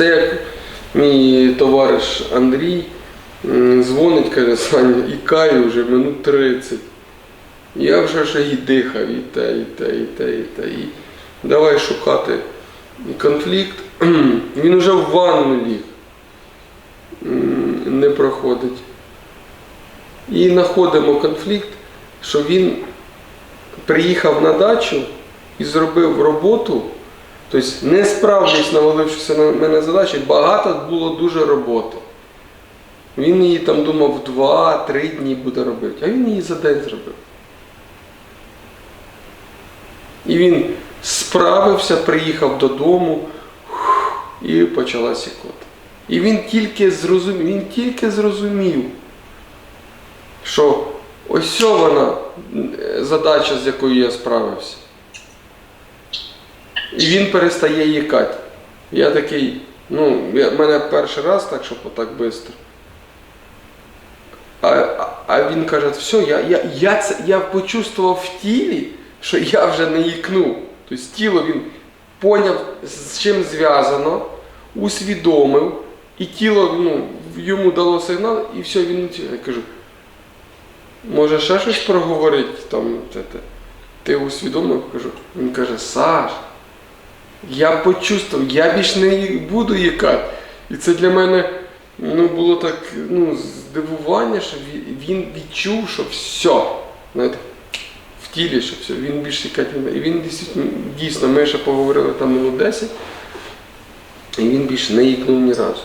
Це як мій товариш Андрій дзвонить, каже, Саня, і каю вже минут 30. Я вже ж і дихав, і те, і те, і те, і те. І давай шукати конфлікт. Він уже в ванну ліг. Не проходить. І знаходимо конфлікт, що він приїхав на дачу і зробив роботу. Тобто не справдився, навалившися на мене задачі, багато було дуже роботи. Він її там думав 2-3 дні буде робити, а він її за день зробив. І він справився, приїхав додому і почалася ікота. І він тільки зрозумів, він тільки зрозумів, що ось вона е, задача, з якою я справився. І він перестає їкати. Я такий, ну, в мене перший раз так, щоб отак швидко. А, а, він каже, все, я, я, я, це, я почувствував в тілі, що я вже не їкнув. Тобто тіло він поняв, з чим зв'язано, усвідомив, і тіло ну, йому дало сигнал, і все, він я кажу, може ще щось проговорити там, те, те. ти усвідомив, кажу. Він каже, Саш, я почувствував, я більш не буду їкати. І це для мене ну, було так ну, здивування, що він відчув, що все. Знаєте, в тілі, що все, він більше їкати не. І він дійсно, дійсно, ми ще поговорили там минут 10, і він більше не їкнув ні разу.